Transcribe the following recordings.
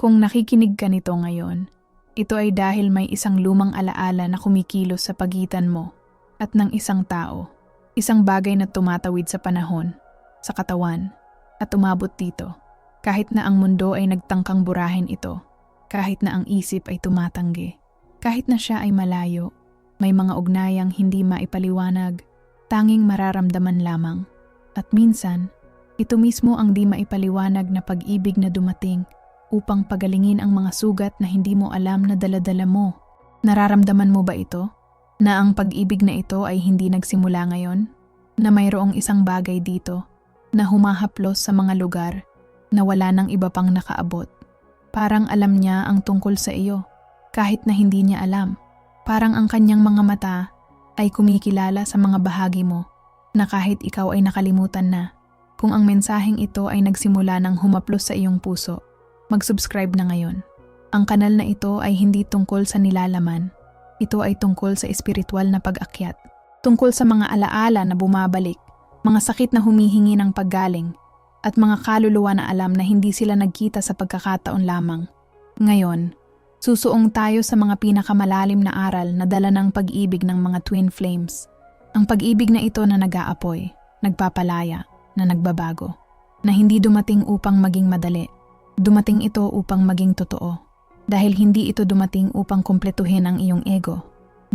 Kung nakikinig ka nito ngayon, ito ay dahil may isang lumang alaala na kumikilos sa pagitan mo at ng isang tao. Isang bagay na tumatawid sa panahon, sa katawan, at umabot dito. Kahit na ang mundo ay nagtangkang burahin ito, kahit na ang isip ay tumatanggi, kahit na siya ay malayo, may mga ugnayang hindi maipaliwanag, tanging mararamdaman lamang. At minsan, ito mismo ang di maipaliwanag na pag-ibig na dumating upang pagalingin ang mga sugat na hindi mo alam na daladala mo. Nararamdaman mo ba ito? Na ang pag-ibig na ito ay hindi nagsimula ngayon? Na mayroong isang bagay dito na humahaplos sa mga lugar na wala nang iba pang nakaabot. Parang alam niya ang tungkol sa iyo, kahit na hindi niya alam. Parang ang kanyang mga mata ay kumikilala sa mga bahagi mo na kahit ikaw ay nakalimutan na. Kung ang mensaheng ito ay nagsimula ng humaplos sa iyong puso, mag-subscribe na ngayon. Ang kanal na ito ay hindi tungkol sa nilalaman. Ito ay tungkol sa espiritual na pag-akyat. Tungkol sa mga alaala na bumabalik, mga sakit na humihingi ng paggaling, at mga kaluluwa na alam na hindi sila nagkita sa pagkakataon lamang. Ngayon, susuong tayo sa mga pinakamalalim na aral na dala ng pag-ibig ng mga twin flames. Ang pag-ibig na ito na nag-aapoy, nagpapalaya, na nagbabago, na hindi dumating upang maging madali, Dumating ito upang maging totoo. Dahil hindi ito dumating upang kumpletuhin ang iyong ego.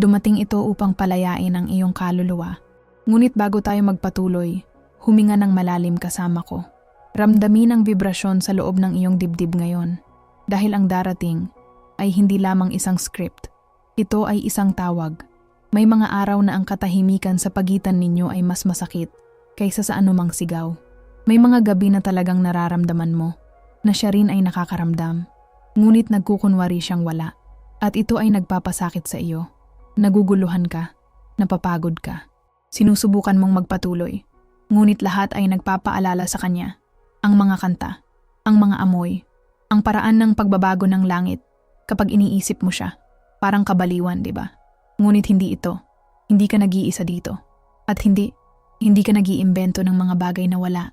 Dumating ito upang palayain ang iyong kaluluwa. Ngunit bago tayo magpatuloy, huminga ng malalim kasama ko. Ramdamin ang vibrasyon sa loob ng iyong dibdib ngayon. Dahil ang darating ay hindi lamang isang script. Ito ay isang tawag. May mga araw na ang katahimikan sa pagitan ninyo ay mas masakit kaysa sa anumang sigaw. May mga gabi na talagang nararamdaman mo na siya rin ay nakakaramdam. Ngunit nagkukunwari siyang wala. At ito ay nagpapasakit sa iyo. Naguguluhan ka. Napapagod ka. Sinusubukan mong magpatuloy. Ngunit lahat ay nagpapaalala sa kanya. Ang mga kanta. Ang mga amoy. Ang paraan ng pagbabago ng langit. Kapag iniisip mo siya. Parang kabaliwan, di ba? Ngunit hindi ito. Hindi ka nag-iisa dito. At hindi, hindi ka nag-iimbento ng mga bagay na wala.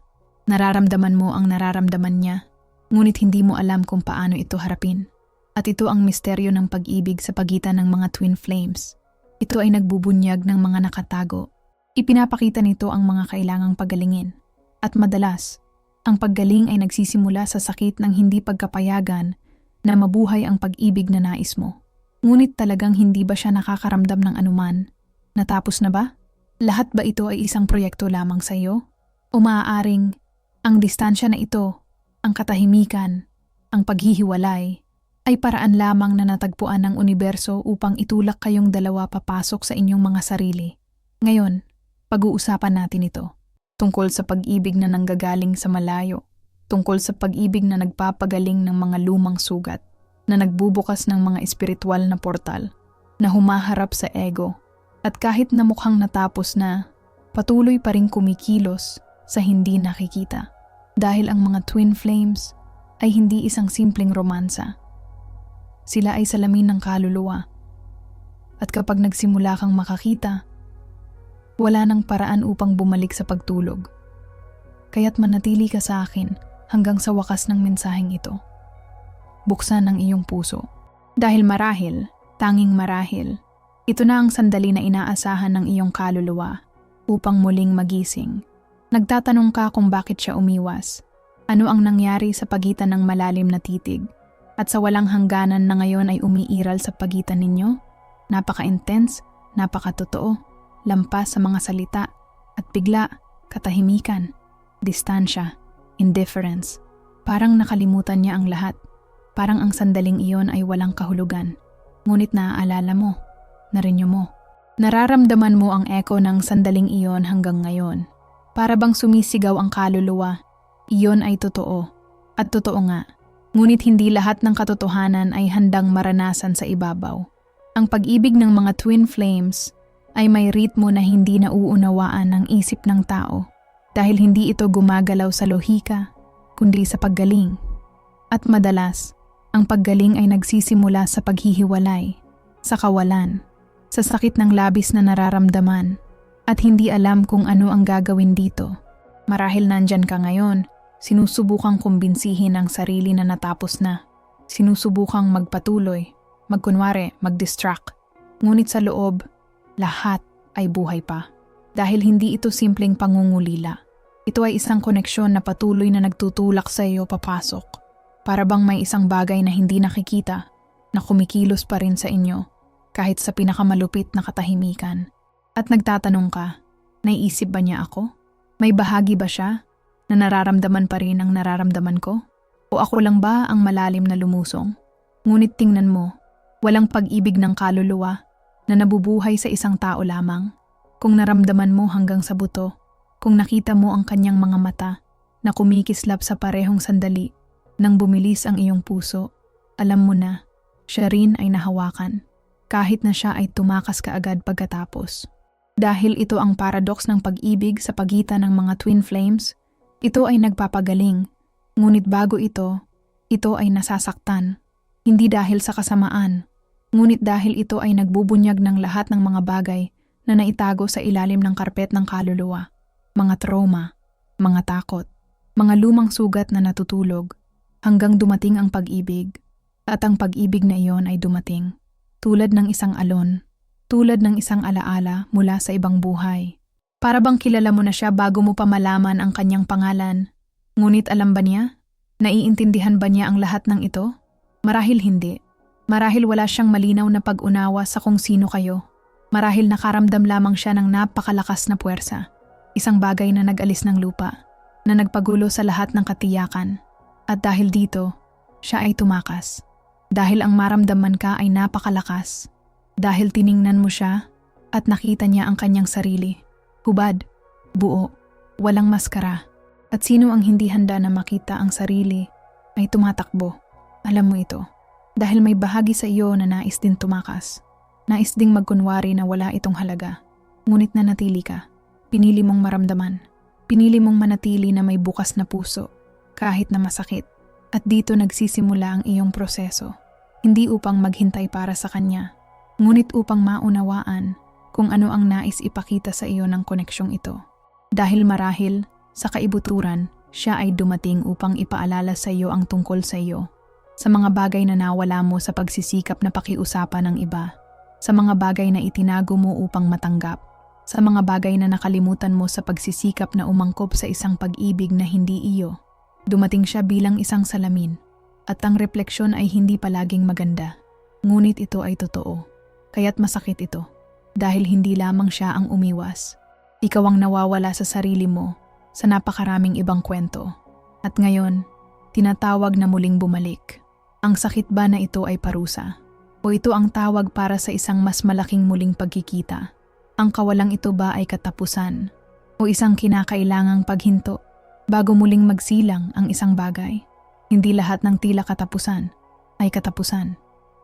Nararamdaman mo ang nararamdaman niya ngunit hindi mo alam kung paano ito harapin. At ito ang misteryo ng pag-ibig sa pagitan ng mga twin flames. Ito ay nagbubunyag ng mga nakatago. Ipinapakita nito ang mga kailangang pagalingin. At madalas, ang paggaling ay nagsisimula sa sakit ng hindi pagkapayagan na mabuhay ang pag-ibig na nais mo. Ngunit talagang hindi ba siya nakakaramdam ng anuman? Natapos na ba? Lahat ba ito ay isang proyekto lamang sa iyo? O maaaring ang distansya na ito ang katahimikan, ang paghihiwalay, ay paraan lamang na natagpuan ng universo upang itulak kayong dalawa papasok sa inyong mga sarili. Ngayon, pag-uusapan natin ito. Tungkol sa pag-ibig na nanggagaling sa malayo, tungkol sa pag-ibig na nagpapagaling ng mga lumang sugat, na nagbubukas ng mga espiritual na portal, na humaharap sa ego, at kahit na mukhang natapos na, patuloy pa rin kumikilos sa hindi nakikita dahil ang mga twin flames ay hindi isang simpleng romansa. Sila ay salamin ng kaluluwa. At kapag nagsimula kang makakita, wala nang paraan upang bumalik sa pagtulog. Kaya't manatili ka sa akin hanggang sa wakas ng mensaheng ito. Buksan ang iyong puso. Dahil marahil, tanging marahil, ito na ang sandali na inaasahan ng iyong kaluluwa upang muling magising Nagtatanong ka kung bakit siya umiwas. Ano ang nangyari sa pagitan ng malalim na titig? At sa walang hangganan na ngayon ay umiiral sa pagitan ninyo? Napaka-intense, napaka-totoo, lampas sa mga salita, at bigla, katahimikan, distansya, indifference. Parang nakalimutan niya ang lahat. Parang ang sandaling iyon ay walang kahulugan. Ngunit naaalala mo, narinyo mo. Nararamdaman mo ang echo ng sandaling iyon hanggang ngayon. Para bang sumisigaw ang kaluluwa. Iyon ay totoo. At totoo nga. Ngunit hindi lahat ng katotohanan ay handang maranasan sa ibabaw. Ang pag-ibig ng mga twin flames ay may ritmo na hindi nauunawaan ng isip ng tao dahil hindi ito gumagalaw sa lohika kundi sa paggaling. At madalas, ang paggaling ay nagsisimula sa paghihiwalay, sa kawalan, sa sakit ng labis na nararamdaman at hindi alam kung ano ang gagawin dito. Marahil nandyan ka ngayon, sinusubukang kumbinsihin ang sarili na natapos na. Sinusubukang magpatuloy, magkunwari, mag-distract. Ngunit sa loob, lahat ay buhay pa. Dahil hindi ito simpleng pangungulila. Ito ay isang koneksyon na patuloy na nagtutulak sa iyo papasok. Para bang may isang bagay na hindi nakikita, na kumikilos pa rin sa inyo, kahit sa pinakamalupit na katahimikan. At nagtatanong ka, naiisip ba niya ako? May bahagi ba siya na nararamdaman pa rin ang nararamdaman ko? O ako lang ba ang malalim na lumusong? Ngunit tingnan mo, walang pag-ibig ng kaluluwa na nabubuhay sa isang tao lamang. Kung naramdaman mo hanggang sa buto, kung nakita mo ang kanyang mga mata na kumikislap sa parehong sandali nang bumilis ang iyong puso, alam mo na, siya rin ay nahawakan kahit na siya ay tumakas kaagad pagkatapos. Dahil ito ang paradox ng pag-ibig sa pagitan ng mga twin flames, ito ay nagpapagaling, ngunit bago ito, ito ay nasasaktan. Hindi dahil sa kasamaan, ngunit dahil ito ay nagbubunyag ng lahat ng mga bagay na naitago sa ilalim ng karpet ng kaluluwa. Mga trauma, mga takot, mga lumang sugat na natutulog, hanggang dumating ang pag-ibig. At ang pag-ibig na iyon ay dumating. Tulad ng isang alon, tulad ng isang alaala mula sa ibang buhay. Para bang kilala mo na siya bago mo pa malaman ang kanyang pangalan. Ngunit alam ba niya? Naiintindihan ba niya ang lahat ng ito? Marahil hindi. Marahil wala siyang malinaw na pag-unawa sa kung sino kayo. Marahil nakaramdam lamang siya ng napakalakas na puwersa. Isang bagay na nag-alis ng lupa, na nagpagulo sa lahat ng katiyakan. At dahil dito, siya ay tumakas. Dahil ang maramdaman ka ay napakalakas. Dahil tiningnan mo siya at nakita niya ang kanyang sarili. Hubad, buo, walang maskara. At sino ang hindi handa na makita ang sarili ay tumatakbo. Alam mo ito. Dahil may bahagi sa iyo na nais din tumakas. Nais ding magkunwari na wala itong halaga. Ngunit nanatili ka. Pinili mong maramdaman. Pinili mong manatili na may bukas na puso. Kahit na masakit. At dito nagsisimula ang iyong proseso. Hindi upang maghintay para sa kanya. Ngunit upang maunawaan kung ano ang nais ipakita sa iyo ng koneksyong ito. Dahil marahil, sa kaibuturan, siya ay dumating upang ipaalala sa iyo ang tungkol sa iyo. Sa mga bagay na nawala mo sa pagsisikap na pakiusapan ng iba. Sa mga bagay na itinago mo upang matanggap. Sa mga bagay na nakalimutan mo sa pagsisikap na umangkop sa isang pag-ibig na hindi iyo. Dumating siya bilang isang salamin. At ang refleksyon ay hindi palaging maganda. Ngunit ito ay totoo. Kaya't masakit ito. Dahil hindi lamang siya ang umiwas. Ikaw ang nawawala sa sarili mo sa napakaraming ibang kwento. At ngayon, tinatawag na muling bumalik. Ang sakit ba na ito ay parusa? O ito ang tawag para sa isang mas malaking muling pagkikita? Ang kawalang ito ba ay katapusan? O isang kinakailangang paghinto bago muling magsilang ang isang bagay? Hindi lahat ng tila katapusan ay katapusan.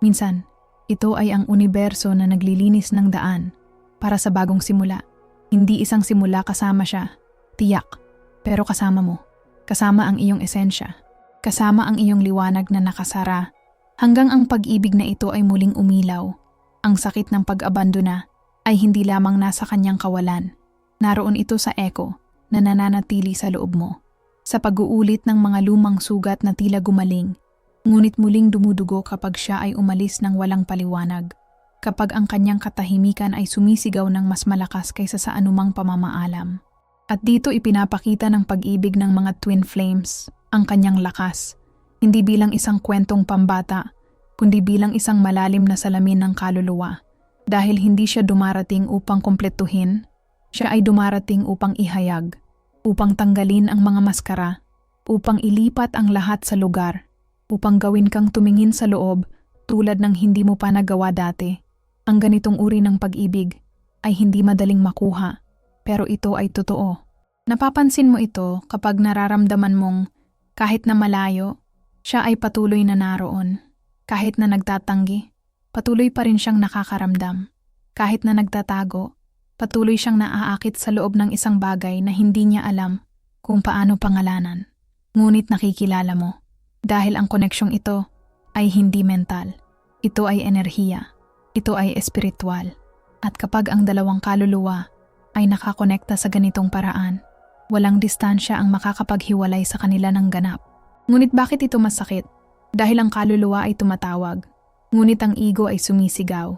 Minsan, ito ay ang universo na naglilinis ng daan para sa bagong simula. Hindi isang simula kasama siya, Tiyak. Pero kasama mo. Kasama ang iyong esensya. Kasama ang iyong liwanag na nakasara. Hanggang ang pag-ibig na ito ay muling umilaw. Ang sakit ng pag-abandona ay hindi lamang nasa kanyang kawalan. Naroon ito sa echo na nananatili sa loob mo. Sa pag-uulit ng mga lumang sugat na tila gumaling, ngunit muling dumudugo kapag siya ay umalis ng walang paliwanag. Kapag ang kanyang katahimikan ay sumisigaw ng mas malakas kaysa sa anumang pamamaalam. At dito ipinapakita ng pag-ibig ng mga twin flames ang kanyang lakas, hindi bilang isang kwentong pambata, kundi bilang isang malalim na salamin ng kaluluwa. Dahil hindi siya dumarating upang kompletuhin, siya ay dumarating upang ihayag, upang tanggalin ang mga maskara, upang ilipat ang lahat sa lugar, upang gawin kang tumingin sa loob tulad ng hindi mo pa nagawa dati. Ang ganitong uri ng pag-ibig ay hindi madaling makuha pero ito ay totoo. Napapansin mo ito kapag nararamdaman mong kahit na malayo, siya ay patuloy na naroon. Kahit na nagtatanggi, patuloy pa rin siyang nakakaramdam. Kahit na nagtatago, patuloy siyang naaakit sa loob ng isang bagay na hindi niya alam kung paano pangalanan. Ngunit nakikilala mo dahil ang koneksyong ito ay hindi mental. Ito ay enerhiya. Ito ay espiritual. At kapag ang dalawang kaluluwa ay nakakonekta sa ganitong paraan. Walang distansya ang makakapaghiwalay sa kanila ng ganap. Ngunit bakit ito masakit? Dahil ang kaluluwa ay tumatawag, ngunit ang ego ay sumisigaw.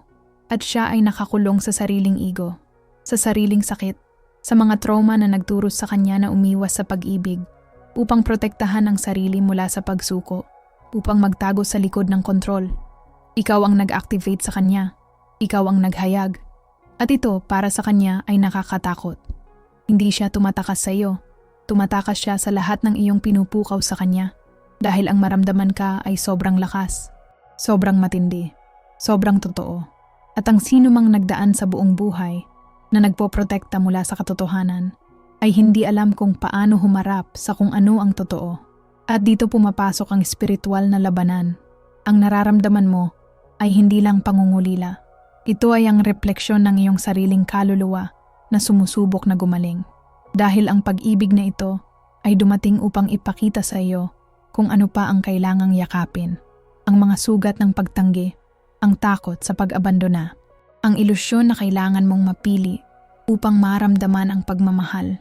At siya ay nakakulong sa sariling ego, sa sariling sakit, sa mga trauma na nagturo sa kanya na umiwas sa pag-ibig, upang protektahan ang sarili mula sa pagsuko, upang magtago sa likod ng kontrol. Ikaw ang nag-activate sa kanya, ikaw ang naghayag, at ito para sa kanya ay nakakatakot. Hindi siya tumatakas sa iyo, tumatakas siya sa lahat ng iyong pinupukaw sa kanya dahil ang maramdaman ka ay sobrang lakas, sobrang matindi, sobrang totoo. At ang sino mang nagdaan sa buong buhay na nagpoprotekta mula sa katotohanan ay hindi alam kung paano humarap sa kung ano ang totoo. At dito pumapasok ang espiritual na labanan. Ang nararamdaman mo ay hindi lang pangungulila. Ito ay ang refleksyon ng iyong sariling kaluluwa na sumusubok na gumaling. Dahil ang pag-ibig na ito ay dumating upang ipakita sa iyo kung ano pa ang kailangang yakapin. Ang mga sugat ng pagtanggi, ang takot sa pag-abandona, ang ilusyon na kailangan mong mapili upang maramdaman ang pagmamahal.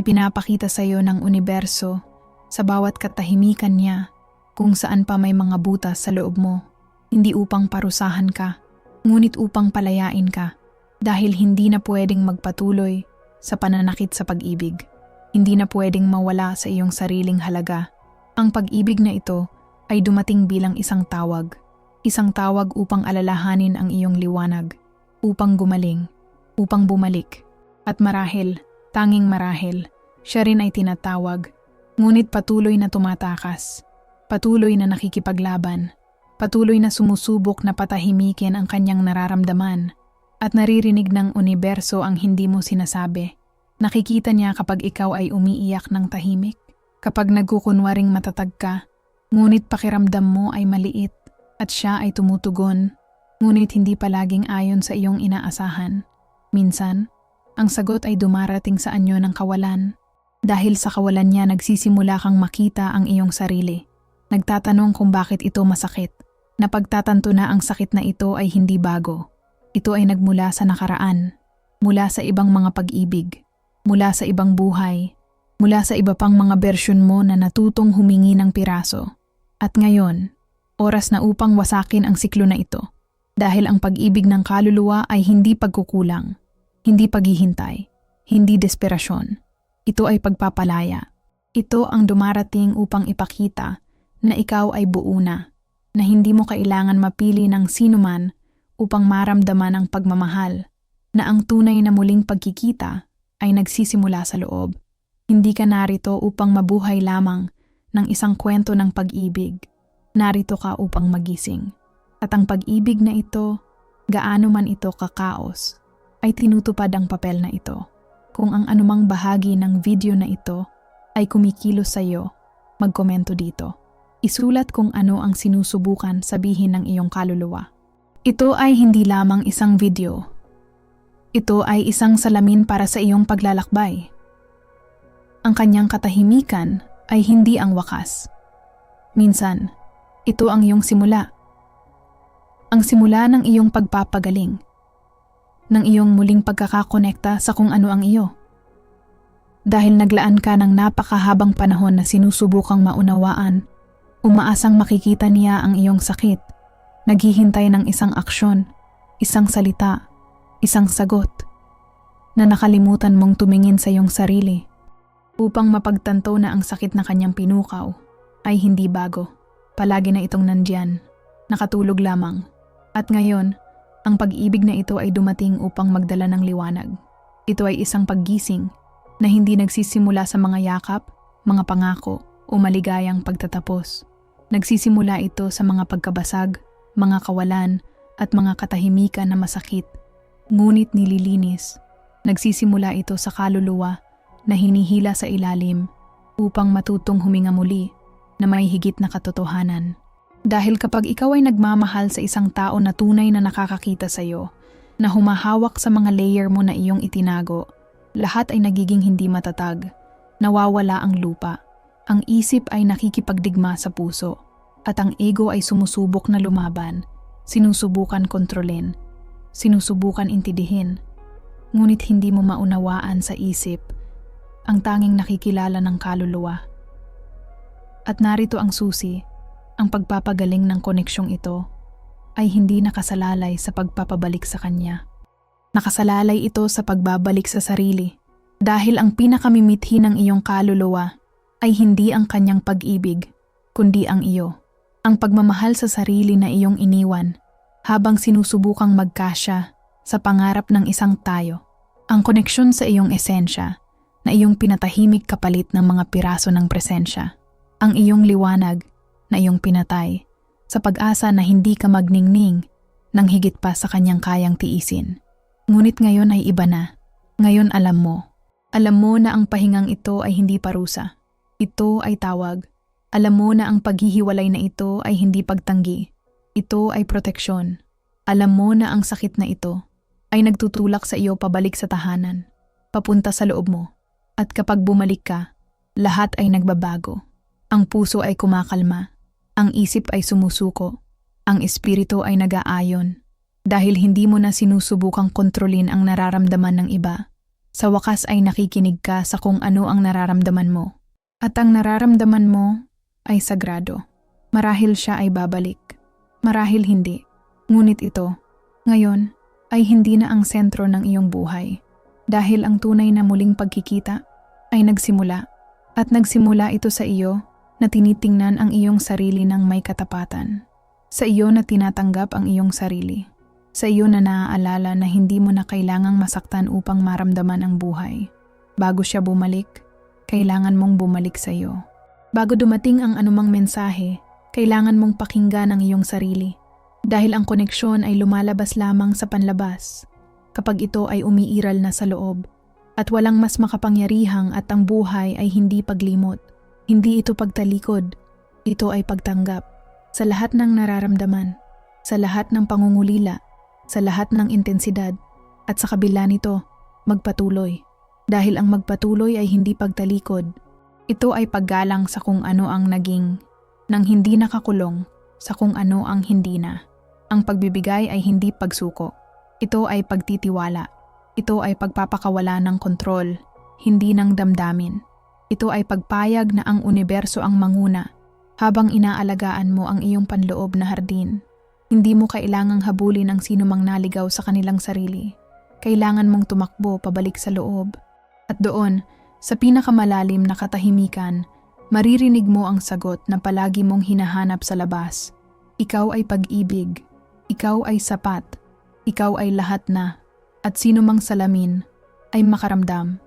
Ipinapakita sa iyo ng universo sa bawat katahimikan niya kung saan pa may mga butas sa loob mo, hindi upang parusahan ka, ngunit upang palayain ka dahil hindi na pwedeng magpatuloy sa pananakit sa pag-ibig. Hindi na pwedeng mawala sa iyong sariling halaga. Ang pag-ibig na ito ay dumating bilang isang tawag. Isang tawag upang alalahanin ang iyong liwanag, upang gumaling, upang bumalik. At marahil, tanging marahil, siya rin ay tinatawag, ngunit patuloy na tumatakas, patuloy na nakikipaglaban, patuloy na sumusubok na patahimikin ang kanyang nararamdaman, at naririnig ng universo ang hindi mo sinasabi. Nakikita niya kapag ikaw ay umiiyak ng tahimik, kapag nagkukunwaring matatag ka, ngunit pakiramdam mo ay maliit at siya ay tumutugon, ngunit hindi palaging ayon sa iyong inaasahan. Minsan, ang sagot ay dumarating sa anyo ng kawalan. Dahil sa kawalan niya nagsisimula kang makita ang iyong sarili. Nagtatanong kung bakit ito masakit. Napagtatanto na ang sakit na ito ay hindi bago. Ito ay nagmula sa nakaraan, mula sa ibang mga pag-ibig, mula sa ibang buhay, mula sa iba pang mga bersyon mo na natutong humingi ng piraso. At ngayon, oras na upang wasakin ang siklo na ito. Dahil ang pag-ibig ng kaluluwa ay hindi pagkukulang, hindi paghihintay, hindi desperasyon. Ito ay pagpapalaya. Ito ang dumarating upang ipakita na ikaw ay buo na, na hindi mo kailangan mapili ng sinuman upang maramdaman ang pagmamahal, na ang tunay na muling pagkikita ay nagsisimula sa loob. Hindi ka narito upang mabuhay lamang ng isang kwento ng pag-ibig. Narito ka upang magising. At ang pag-ibig na ito, gaano man ito kakaos, ay tinutupad ang papel na ito. Kung ang anumang bahagi ng video na ito ay kumikilos sa iyo, magkomento dito. Isulat kung ano ang sinusubukan sabihin ng iyong kaluluwa. Ito ay hindi lamang isang video. Ito ay isang salamin para sa iyong paglalakbay. Ang kanyang katahimikan ay hindi ang wakas. Minsan, ito ang iyong simula. Ang simula ng iyong pagpapagaling ng iyong muling pagkakakonekta sa kung ano ang iyo. Dahil naglaan ka ng napakahabang panahon na sinusubukang maunawaan, umaasang makikita niya ang iyong sakit, naghihintay ng isang aksyon, isang salita, isang sagot, na nakalimutan mong tumingin sa iyong sarili upang mapagtanto na ang sakit na kanyang pinukaw ay hindi bago. Palagi na itong nandyan, nakatulog lamang. At ngayon, ang pag-ibig na ito ay dumating upang magdala ng liwanag. Ito ay isang paggising na hindi nagsisimula sa mga yakap, mga pangako o maligayang pagtatapos. Nagsisimula ito sa mga pagkabasag, mga kawalan at mga katahimikan na masakit, ngunit nililinis. Nagsisimula ito sa kaluluwa na hinihila sa ilalim upang matutong huminga muli na may higit na katotohanan. Dahil kapag ikaw ay nagmamahal sa isang tao na tunay na nakakakita sa iyo, na humahawak sa mga layer mo na iyong itinago, lahat ay nagiging hindi matatag. Nawawala ang lupa. Ang isip ay nakikipagdigma sa puso. At ang ego ay sumusubok na lumaban, sinusubukan kontrolin, sinusubukan intidihin. Ngunit hindi mo maunawaan sa isip ang tanging nakikilala ng kaluluwa. At narito ang susi, Ang pagpapagaling ng koneksyong ito ay hindi nakasalalay sa pagpapabalik sa kanya. Nakasalalay ito sa pagbabalik sa sarili dahil ang pinakamimithi ng iyong kaluluwa ay hindi ang kanyang pag-ibig, kundi ang iyo. Ang pagmamahal sa sarili na iyong iniwan habang sinusubukang magkasya sa pangarap ng isang tayo. Ang koneksyon sa iyong esensya na iyong pinatahimik kapalit ng mga piraso ng presensya. Ang iyong liwanag na iyong pinatay sa pag-asa na hindi ka magningning nang higit pa sa kanyang kayang tiisin. Ngunit ngayon ay iba na. Ngayon alam mo. Alam mo na ang pahingang ito ay hindi parusa. Ito ay tawag. Alam mo na ang paghihiwalay na ito ay hindi pagtanggi. Ito ay proteksyon. Alam mo na ang sakit na ito ay nagtutulak sa iyo pabalik sa tahanan, papunta sa loob mo. At kapag bumalik ka, lahat ay nagbabago. Ang puso ay kumakalma, ang isip ay sumusuko, ang espiritu ay nag-aayon, dahil hindi mo na sinusubukang kontrolin ang nararamdaman ng iba. Sa wakas ay nakikinig ka sa kung ano ang nararamdaman mo. At ang nararamdaman mo ay sagrado. Marahil siya ay babalik. Marahil hindi. Ngunit ito, ngayon, ay hindi na ang sentro ng iyong buhay. Dahil ang tunay na muling pagkikita ay nagsimula. At nagsimula ito sa iyo na tinitingnan ang iyong sarili ng may katapatan. Sa iyo na tinatanggap ang iyong sarili. Sa iyo na naaalala na hindi mo na kailangang masaktan upang maramdaman ang buhay. Bago siya bumalik, kailangan mong bumalik sa iyo. Bago dumating ang anumang mensahe, kailangan mong pakinggan ang iyong sarili. Dahil ang koneksyon ay lumalabas lamang sa panlabas kapag ito ay umiiral na sa loob at walang mas makapangyarihang at ang buhay ay hindi paglimot. Hindi ito pagtalikod, ito ay pagtanggap sa lahat ng nararamdaman, sa lahat ng pangungulila, sa lahat ng intensidad, at sa kabila nito, magpatuloy. Dahil ang magpatuloy ay hindi pagtalikod, ito ay paggalang sa kung ano ang naging, nang hindi nakakulong sa kung ano ang hindi na. Ang pagbibigay ay hindi pagsuko. Ito ay pagtitiwala. Ito ay pagpapakawala ng kontrol, hindi ng damdamin. Ito ay pagpayag na ang universo ang manguna habang inaalagaan mo ang iyong panloob na hardin. Hindi mo kailangang habulin ang sino mang naligaw sa kanilang sarili. Kailangan mong tumakbo pabalik sa loob. At doon, sa pinakamalalim na katahimikan, maririnig mo ang sagot na palagi mong hinahanap sa labas. Ikaw ay pag-ibig. Ikaw ay sapat. Ikaw ay lahat na. At sino mang salamin ay makaramdam.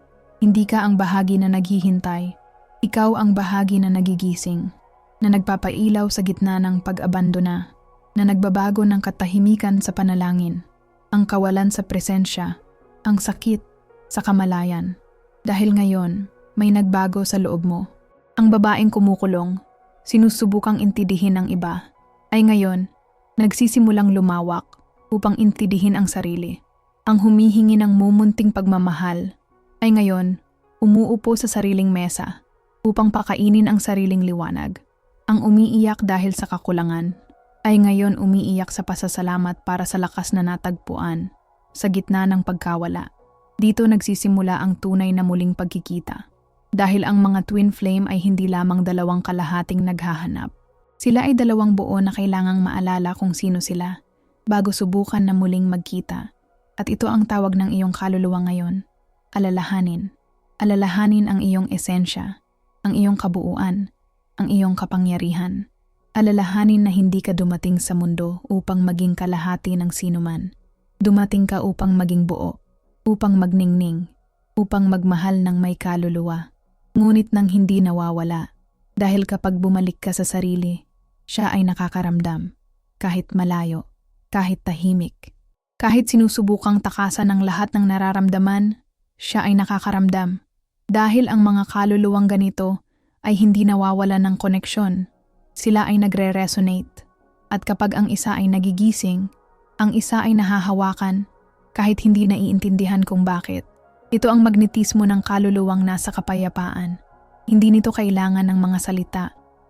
Hindi ka ang bahagi na naghihintay. Ikaw ang bahagi na nagigising, na nagpapailaw sa gitna ng pag-abandona na nagbabago ng katahimikan sa panalangin, ang kawalan sa presensya, ang sakit sa kamalayan. Dahil ngayon, may nagbago sa loob mo. Ang babaeng kumukulong, sinusubukang intidihin ng iba, ay ngayon, nagsisimulang lumawak upang intidihin ang sarili. Ang humihingi ng mumunting pagmamahal, ay ngayon, umuupo sa sariling mesa upang pakainin ang sariling liwanag. Ang umiiyak dahil sa kakulangan ay ngayon umiiyak sa pasasalamat para sa lakas na natagpuan sa gitna ng pagkawala. Dito nagsisimula ang tunay na muling pagkikita. Dahil ang mga twin flame ay hindi lamang dalawang kalahating naghahanap. Sila ay dalawang buo na kailangang maalala kung sino sila bago subukan na muling magkita. At ito ang tawag ng iyong kaluluwa ngayon. Alalahanin. Alalahanin ang iyong esensya, ang iyong kabuuan, ang iyong kapangyarihan. Alalahanin na hindi ka dumating sa mundo upang maging kalahati ng sinuman. Dumating ka upang maging buo, upang magningning, upang magmahal ng may kaluluwa. Ngunit nang hindi nawawala, dahil kapag bumalik ka sa sarili, siya ay nakakaramdam, kahit malayo, kahit tahimik. Kahit sinusubukang takasan ng lahat ng nararamdaman, siya ay nakakaramdam. Dahil ang mga kaluluwang ganito ay hindi nawawala ng koneksyon sila ay nagre-resonate. At kapag ang isa ay nagigising, ang isa ay nahahawakan kahit hindi naiintindihan kung bakit. Ito ang magnetismo ng kaluluwang nasa kapayapaan. Hindi nito kailangan ng mga salita,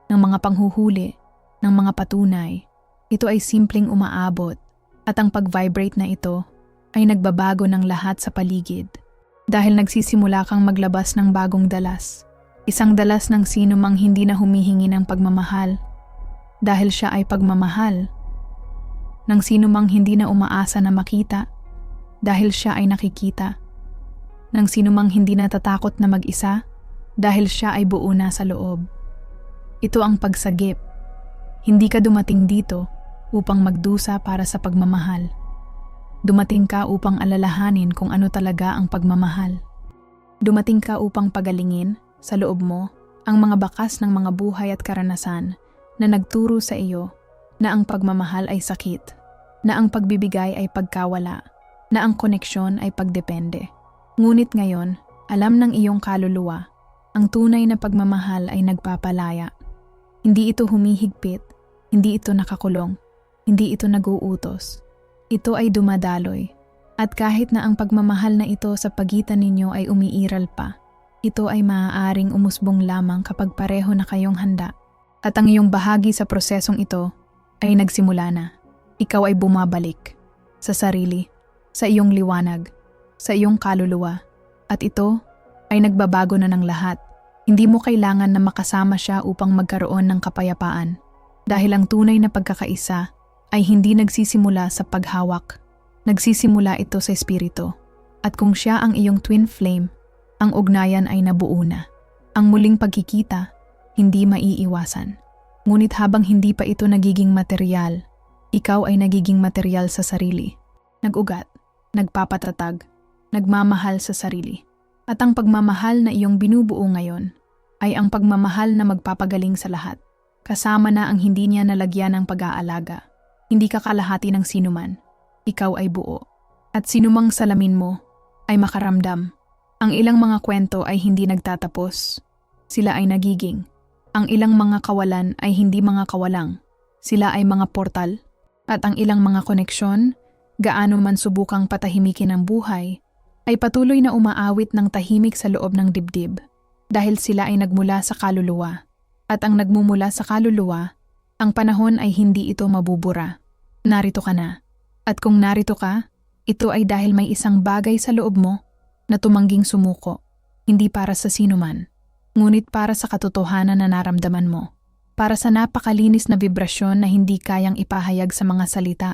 ng mga panghuhuli, ng mga patunay. Ito ay simpleng umaabot at ang pag-vibrate na ito ay nagbabago ng lahat sa paligid. Dahil nagsisimula kang maglabas ng bagong dalas Isang dalas ng sino mang hindi na humihingi ng pagmamahal. dahil siya ay pagmamahal. Nang sino mang hindi na umaasa na makita dahil siya ay nakikita. Nang sino mang hindi natatakot na mag-isa dahil siya ay buo na sa loob. Ito ang pagsagip. Hindi ka dumating dito upang magdusa para sa pagmamahal. Dumating ka upang alalahanin kung ano talaga ang pagmamahal. Dumating ka upang pagalingin sa loob mo ang mga bakas ng mga buhay at karanasan na nagturo sa iyo na ang pagmamahal ay sakit, na ang pagbibigay ay pagkawala, na ang koneksyon ay pagdepende. Ngunit ngayon, alam ng iyong kaluluwa, ang tunay na pagmamahal ay nagpapalaya. Hindi ito humihigpit, hindi ito nakakulong, hindi ito naguutos. Ito ay dumadaloy. At kahit na ang pagmamahal na ito sa pagitan ninyo ay umiiral pa, ito ay maaaring umusbong lamang kapag pareho na kayong handa. At ang iyong bahagi sa prosesong ito ay nagsimula na. Ikaw ay bumabalik sa sarili, sa iyong liwanag, sa iyong kaluluwa. At ito ay nagbabago na ng lahat. Hindi mo kailangan na makasama siya upang magkaroon ng kapayapaan. Dahil ang tunay na pagkakaisa ay hindi nagsisimula sa paghawak. Nagsisimula ito sa espiritu. At kung siya ang iyong twin flame, ang ugnayan ay nabuo na. Ang muling pagkikita, hindi maiiwasan. Ngunit habang hindi pa ito nagiging material, ikaw ay nagiging material sa sarili. Nagugat, nagpapatatag, nagmamahal sa sarili. At ang pagmamahal na iyong binubuo ngayon ay ang pagmamahal na magpapagaling sa lahat. Kasama na ang hindi niya nalagyan ng pag-aalaga. Hindi ka kalahati ng sinuman. Ikaw ay buo. At sinumang salamin mo ay makaramdam. Ang ilang mga kwento ay hindi nagtatapos. Sila ay nagiging. Ang ilang mga kawalan ay hindi mga kawalang. Sila ay mga portal. At ang ilang mga koneksyon, gaano man subukang patahimikin ang buhay, ay patuloy na umaawit ng tahimik sa loob ng dibdib dahil sila ay nagmula sa kaluluwa. At ang nagmumula sa kaluluwa, ang panahon ay hindi ito mabubura. Narito ka na. At kung narito ka, ito ay dahil may isang bagay sa loob mo na tumangging sumuko, hindi para sa sinuman, ngunit para sa katotohanan na naramdaman mo. Para sa napakalinis na vibrasyon na hindi kayang ipahayag sa mga salita,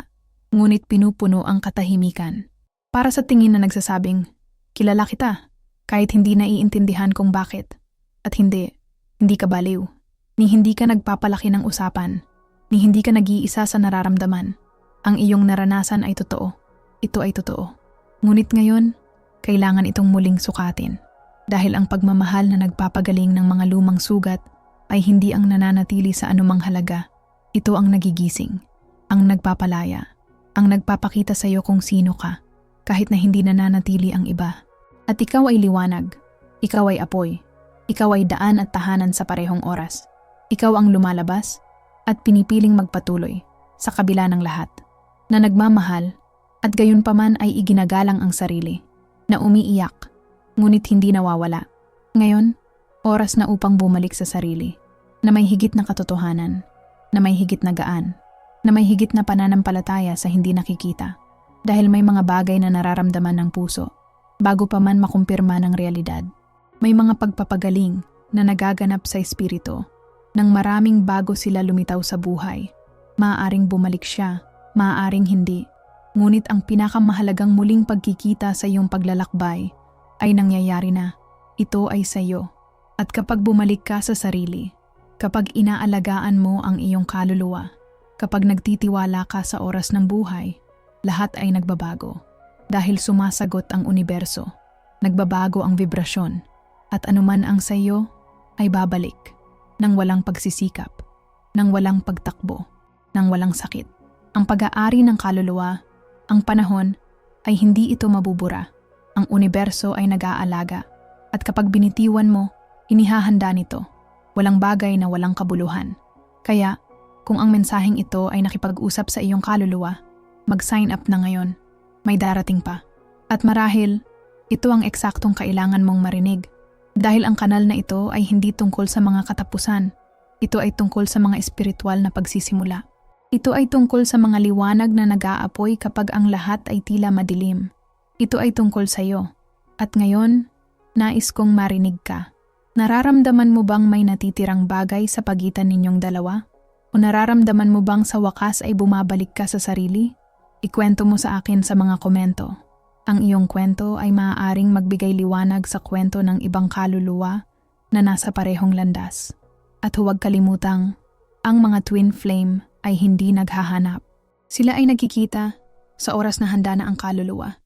ngunit pinupuno ang katahimikan. Para sa tingin na nagsasabing, kilala kita, kahit hindi naiintindihan kung bakit. At hindi, hindi ka baliw, ni hindi ka nagpapalaki ng usapan, ni hindi ka nag-iisa sa nararamdaman. Ang iyong naranasan ay totoo. Ito ay totoo. Ngunit ngayon, kailangan itong muling sukatin. Dahil ang pagmamahal na nagpapagaling ng mga lumang sugat ay hindi ang nananatili sa anumang halaga. Ito ang nagigising, ang nagpapalaya, ang nagpapakita sa iyo kung sino ka, kahit na hindi nananatili ang iba. At ikaw ay liwanag, ikaw ay apoy, ikaw ay daan at tahanan sa parehong oras. Ikaw ang lumalabas at pinipiling magpatuloy sa kabila ng lahat, na nagmamahal at gayon paman ay iginagalang ang sarili, na umiiyak, ngunit hindi nawawala. Ngayon, oras na upang bumalik sa sarili, na may higit na katotohanan, na may higit na gaan, na may higit na pananampalataya sa hindi nakikita, dahil may mga bagay na nararamdaman ng puso, bago pa man makumpirma ng realidad. May mga pagpapagaling na nagaganap sa espiritu, nang maraming bago sila lumitaw sa buhay. Maaaring bumalik siya, maaaring hindi. Ngunit ang pinakamahalagang muling pagkikita sa iyong paglalakbay ay nangyayari na. Ito ay sa iyo. At kapag bumalik ka sa sarili, kapag inaalagaan mo ang iyong kaluluwa, kapag nagtitiwala ka sa oras ng buhay, lahat ay nagbabago. Dahil sumasagot ang universo, nagbabago ang vibrasyon, at anuman ang sa iyo ay babalik nang walang pagsisikap, nang walang pagtakbo, nang walang sakit. Ang pag-aari ng kaluluwa, ang panahon, ay hindi ito mabubura. Ang universo ay nag-aalaga. At kapag binitiwan mo, inihahanda nito. Walang bagay na walang kabuluhan. Kaya, kung ang mensaheng ito ay nakipag-usap sa iyong kaluluwa, mag-sign up na ngayon. May darating pa. At marahil, ito ang eksaktong kailangan mong marinig dahil ang kanal na ito ay hindi tungkol sa mga katapusan. Ito ay tungkol sa mga espiritual na pagsisimula. Ito ay tungkol sa mga liwanag na nag-aapoy kapag ang lahat ay tila madilim. Ito ay tungkol sa iyo. At ngayon, nais kong marinig ka. Nararamdaman mo bang may natitirang bagay sa pagitan ninyong dalawa? O nararamdaman mo bang sa wakas ay bumabalik ka sa sarili? Ikwento mo sa akin sa mga komento. Ang iyong kwento ay maaaring magbigay liwanag sa kwento ng ibang kaluluwa na nasa parehong landas. At huwag kalimutang, ang mga twin flame ay hindi naghahanap. Sila ay nagkikita sa oras na handa na ang kaluluwa.